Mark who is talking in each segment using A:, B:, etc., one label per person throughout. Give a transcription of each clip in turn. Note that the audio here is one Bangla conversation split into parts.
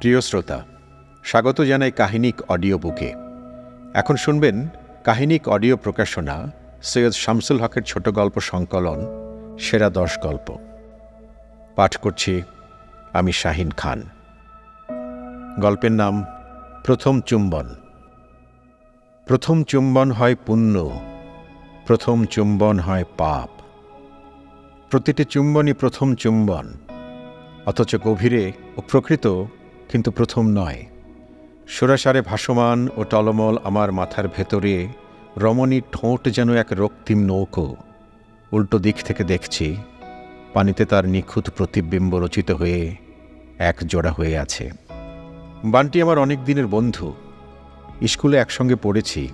A: প্রিয় শ্রোতা, স্বাগত জানাই কাহিনিক অডিও বুকে। এখন শুনবেন কাহিনিক অডিও প্রকাশনা সৈয়দ শামসুল হকের ছোট গল্প সংকলন, সেরা দশ গল্প। পাঠ করছি আমি শাহিন খান। গল্পের নাম প্রথম চুম্বন। প্রথম চুম্বন হয় পুণ্য, প্রথম চুম্বন হয় পাপ। প্রতিটি চুম্বনই প্রথম চুম্বন, অথচ গভীরে ও প্রকৃত কিন্তু প্রথম নয়। সুরাসারে ভাসমান ও টলমল আমার মাথার ভেতরে রমণীর ঠোঁট যেন এক রক্তিম নৌকো। উল্টো দিক থেকে দেখছি, পানিতে তার নিখুঁত প্রতিবিম্ব রচিত হয়ে এক জোড়া হয়ে আছে। বানটি আমার অনেক দিনের বন্ধু। স্কুলে একসঙ্গে পড়েছি,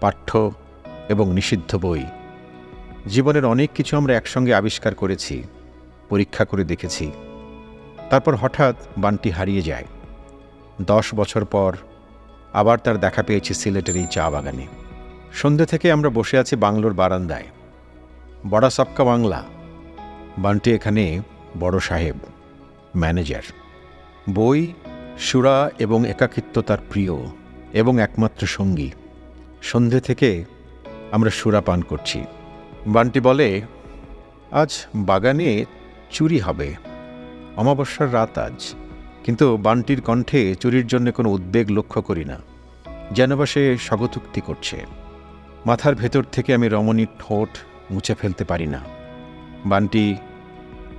A: পাঠ্য এবং নিষিদ্ধ বই। জীবনের অনেক কিছু আমরা একসঙ্গে আবিষ্কার করেছি, পরীক্ষা করে দেখেছি। তারপর হঠাৎ বানটি হারিয়ে যায়। দশ বছর পর আবার তার দেখা পেয়েছি সিলেটের এই চা বাগানে। সন্ধ্যে থেকে আমরা বসে আছি বাংলোর বারান্দায়। বড়া সবকা বাংলা। বানটি এখানে বড় সাহেব, ম্যানেজার। বই, সুরা এবং একাকিত্ব তার প্রিয় এবং একমাত্র সঙ্গী। সন্ধে থেকে আমরা সুরা পান করছি। বানটি বলে, আজ বাগানে চুরি হবে। অমাবস্যার রাত আজ, কিন্তু বানটির কণ্ঠে চুরির জন্য কোনো উদ্বেগ লক্ষ্য করি না। যেন বা সে স্বগতোক্তি করছে। মাথার ভেতর থেকে আমি রমণীর ঠোঁট মুছে ফেলতে পারি না। বানটি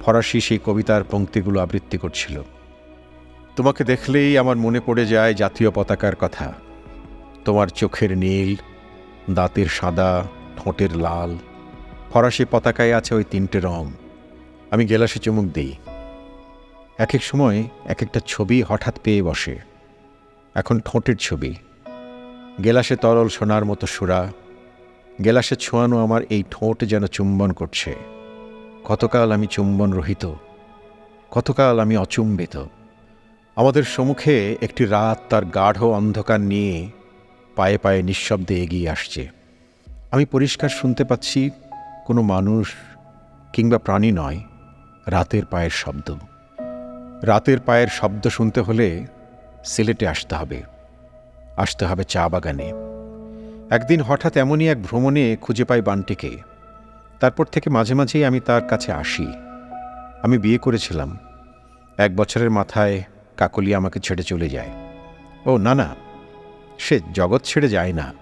A: ফরাসি সেই কবিতার পঙ্ক্তিগুলো আবৃত্তি করছিল। তোমাকে দেখলেই আমার মনে পড়ে যায় জাতীয় পতাকার কথা। তোমার চোখের নীল, দাঁতের সাদা, ঠোঁটের লাল। ফরাসি পতাকায় আছে ওই তিনটে রং। আমি গেলাসে চুমুক দিই। এক এক সময় এক একটা ছবি হঠাৎ পেয়ে বসে। এখন ঠোঁটের ছবি। গেলাসে তরল সোনার মতো সুরা। গেলাসে ছোঁয়ানো আমার এই ঠোঁট যেন চুম্বন করছে। কতকাল আমি চুম্বন রহিত। কতকাল আমি অচুম্বিত। আমাদের সম্মুখে একটি রাত তার গাঢ় অন্ধকার নিয়ে পায়ে পায়ে নিঃশব্দে এগিয়ে আসছে। আমি পরিষ্কার শুনতে পাচ্ছি কোনো মানুষ কিংবা প্রাণী নয়, রাতের পায়ের শব্দ। রাতের পায়ের শব্দ শুনতে হলে সিলেটে আসতে হবে। আসতে হবে চা বাগানে। একদিন হঠাৎ এমনই এক ভ্রমণে খুঁজে পাই বানটিকে। তারপর থেকে মাঝে মাঝেই আমি তার কাছে আসি। আমি বিয়ে করেছিলাম। এক বছরের মাথায় কাকলি আমাকে ছেড়ে চলে যায়। ও, না না, সে জগৎ ছেড়ে যায় না।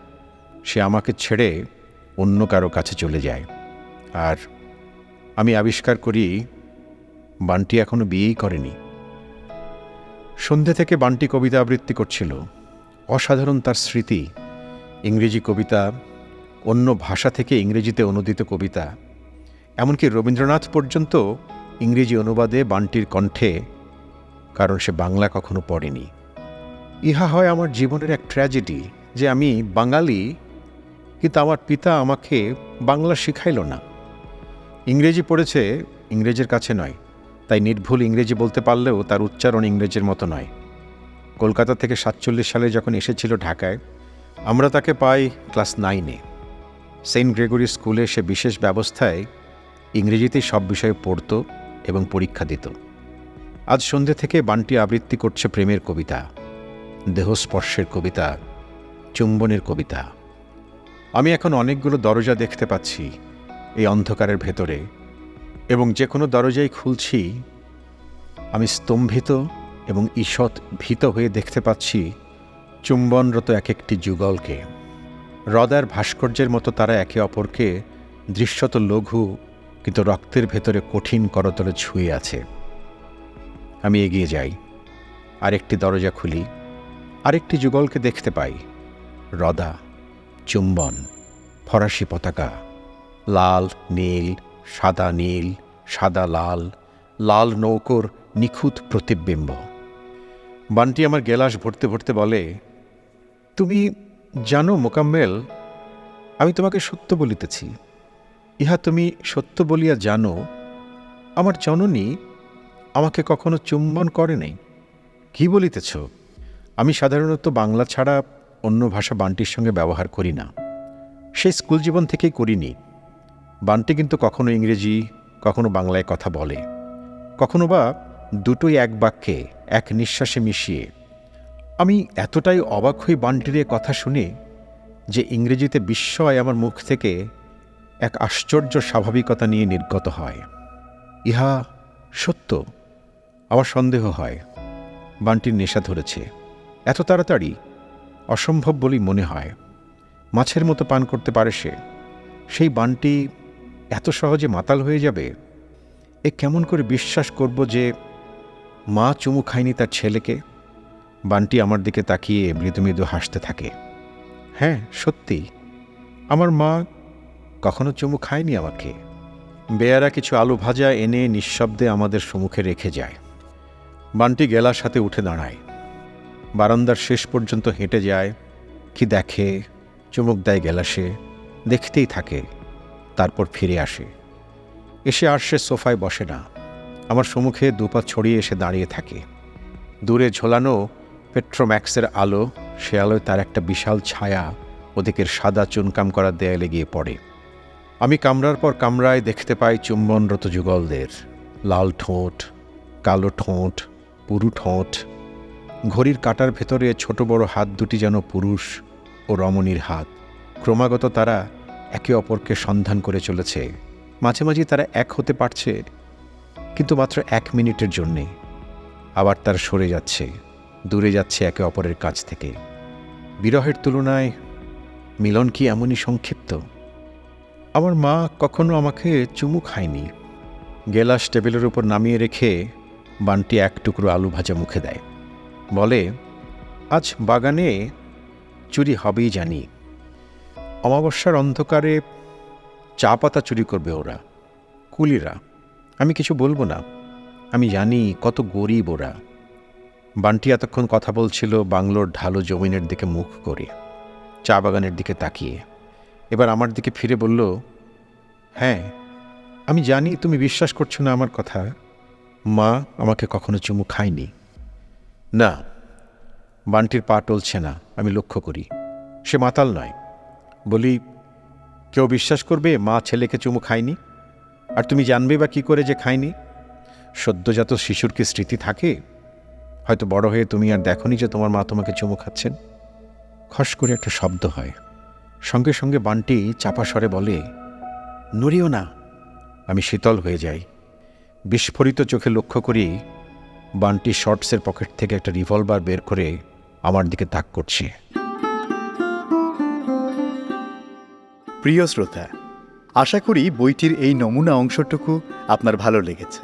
A: সে আমাকে ছেড়ে অন্য কারও কাছে চলে যায়। আর আমি আবিষ্কার করি বানটি এখনও বিয়েই করেনি। সন্ধে থেকে বানটি কবিতা আবৃত্তি করছিল। অসাধারণ তার স্মৃতি। ইংরেজি কবিতা, অন্য ভাষা থেকে ইংরেজিতে অনুদিত কবিতা। এমনকি রবীন্দ্রনাথ পর্যন্ত ইংরেজি অনুবাদে বানটির কণ্ঠে, কারণ সে বাংলা কখনো পড়েনি। ইহা হয় আমার জীবনের এক ট্র্যাজেডি, যে আমি বাঙালি, কিন্তু আমার পিতা আমাকে বাংলা শিখাইল না। ইংরেজি পড়েছে, ইংরেজের কাছে নয়। তাই নির্ভুল ইংরেজি বলতে পারলেও তার উচ্চারণ ইংরেজের মতো নয়। কলকাতা থেকে সাতচল্লিশ সালে যখন এসেছিল ঢাকায়, আমরা তাকে পাই ক্লাস নাইনে। সেন্ট গ্রেগরি স্কুলে সে বিশেষ ব্যবস্থায় ইংরেজিতেই সব বিষয়ে পড়ত এবং পরীক্ষা দিত। আজ সন্ধে থেকে বানটি আবৃত্তি করছে প্রেমের কবিতা, দেহস্পর্শের কবিতা, চুম্বনের কবিতা। আমি এখন অনেকগুলো দরজা দেখতে পাচ্ছি এই অন্ধকারের ভেতরে। এবং যে কোনো দরজাই খুলছি, আমি স্তম্ভিত এবং ঈষৎ ভীত হয়ে দেখতে পাচ্ছি চুম্বনরত এক একটি যুগলকে। হ্রদার ভাস্কর্যের মতো তারা একে অপরকে দৃশ্যত লঘু কিন্তু রক্তের ভেতরে কঠিন করতলে ছুঁয়ে আছে। আমি এগিয়ে যাই, আরেকটি দরজা খুলি, আরেকটি যুগলকে দেখতে পাই। হ্রদা, চুম্বন, ফরাসি পতাকা, লাল, নীল সাদা নীল, সাদা লাল লাল নৌকোর নিখুঁত প্রতিবিম্ব। বানটি আমার গেলাস ভরতে ভরতে বলে, তুমি জানো মোকাম্মেল, আমি তোমাকে সত্য বলিতেছি। ইহা তুমি সত্য বলিয়া জানো, আমার জননী আমাকে কখনো চুম্বন করে নাই। কি বলিতেছ? আমি সাধারণত বাংলা ছাড়া অন্য ভাষা বান্টির সঙ্গে ব্যবহার করি না। সেই স্কুল জীবন থেকেই করিনি। বান্টি কিন্তু কখনো ইংরেজি, কখনো বাংলায় কথা বলে। কখনো বা দুটোই এক বাক্যে, এক নিঃশ্বাসে মিশিয়ে। আমি এতটাই অবাক হই বান্টির কথা শুনে যে ইংরেজিতে বিস্ময় আমার মুখ থেকে এক আশ্চর্য স্বাভাবিকতা নিয়ে নির্গত হয়। ইহা সত্য? আমার সন্দেহ হয়। বানটির নেশা ধরেছে। এত তাড়াতাড়ি? অসম্ভব বলেই মনে হয়। মাছের মতো পান করতে পারে সে। সেই বানটি এত সহজে মাতাল হয়ে যাবে? এ কেমন করে বিশ্বাস করব যে মা চুমু খায়নি তার ছেলেকে? বানটি আমার দিকে তাকিয়ে মৃদু মৃদু হাসতে থাকে। হ্যাঁ সত্যি। আমার মা কখনো চুমু খায়নি আমাকে। বেয়ারা কিছু আলু ভাজা এনে নিঃশব্দে আমাদের সম্মুখে রেখে যায়। বানটি গেলার সাথে উঠে দাঁড়ায়। বারান্দার শেষ পর্যন্ত হেঁটে যায়। কি দেখে? চুমুক দেয় গেলাসে। দেখতেই থাকে। তারপর ফিরে আসে। এসে আর সে সোফায় বসে না। আমার সম্মুখে দুপা ছড়িয়ে এসে দাঁড়িয়ে থাকে। দূরে ঝোলানো পেট্রোম্যাক্সের আলো, সে আলোয় তার একটা বিশাল ছায়া ওদিকের সাদা চুনকাম করা দেয়ালে গিয়ে পড়ে। আমি কামরার পর কামরায় দেখতে পাই চুম্বনরত যুগলদের। লাল ঠোঁট, কালো ঠোঁট, পুরু ঠোঁট। ঘড়ির কাটার ভেতরে ছোট বড় হাত দুটি যেন পুরুষ ও রমণীর হাত। ক্রমাগত তারা একে অপরকে সন্ধান করে চলেছে। মাঝে মাঝে তারা এক হতে পারছে, কিন্তু মাত্র এক মিনিটের জন্যে আবার তারা সরে যাচ্ছে, দূরে যাচ্ছে একে অপরের কাছ থেকে। বিরহের তুলনায় মিলন কি এমনই সংক্ষিপ্ত? আমার মা কখনো আমাকে চুমু খায়নি। গেলাস টেবিলের উপর নামিয়ে রেখে বানটি এক টুকরো আলু ভাজা মুখে দেয়। বলে, আজ বাগানে চুরি হবেই জানি। অমাবস্যার অন্ধকারে চা পাতা চুরি করবে ওরা, কুলিরা। আমি কিছু বলব না। আমি জানি কত গরিব ওরা। বান্টি এতক্ষণ কথা বলছিল বাংলোর ঢালো জমিনের দিকে মুখ করে, চা বাগানের দিকে তাকিয়ে। এবার আমার দিকে ফিরে বলল হ্যাঁ আমি জানি তুমি বিশ্বাস করছ না আমার কথা। মা আমাকে কখনো চুমু খায়নি। না, বান্টির পা টলছে না, আমি লক্ষ্য করি। সে মাতাল নয়। বলি, কেউ বিশ্বাস করবে মা ছেলেকে চুমু খায়নি? আর তুমি জানবে বা কি করে যে খায়নি? সদ্যজাত শিশুর কি স্মৃতি থাকে? হয়তো বড় হয়ে তুমি আর দেখনি যে তোমার মা তোমাকে চুমু খাচ্ছেন? খস করে একটা শব্দ হয়। সঙ্গে সঙ্গে বানটি চাপা স্বরে বলে, নড়িও না। আমি শীতল হয়ে যাই। বিস্ফোরিত চোখে লক্ষ্য করি, বানটি শর্টসের পকেট থেকে একটা রিভলভার বের করে আমার দিকে তাক করছে।
B: প্রিয় শ্রোতা আশা করি বইটির এই নমুনা অংশটুকু আপনার ভালো লেগেছে।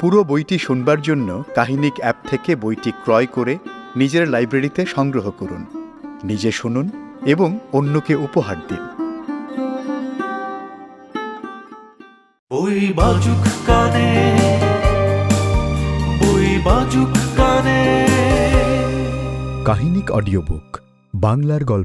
B: পুরো বইটি শুনবার জন্য কাহিনিক অ্যাপ থেকে বইটি ক্রয় করে নিজের লাইব্রেরিতে সংগ্রহ করুন। নিজে শুনুন এবং অন্যকে উপহার দিন।
C: বই বাজুক কানে বই বাজুক কানে।
D: কাহিনিক অডিও বুক বাংলার গল্প।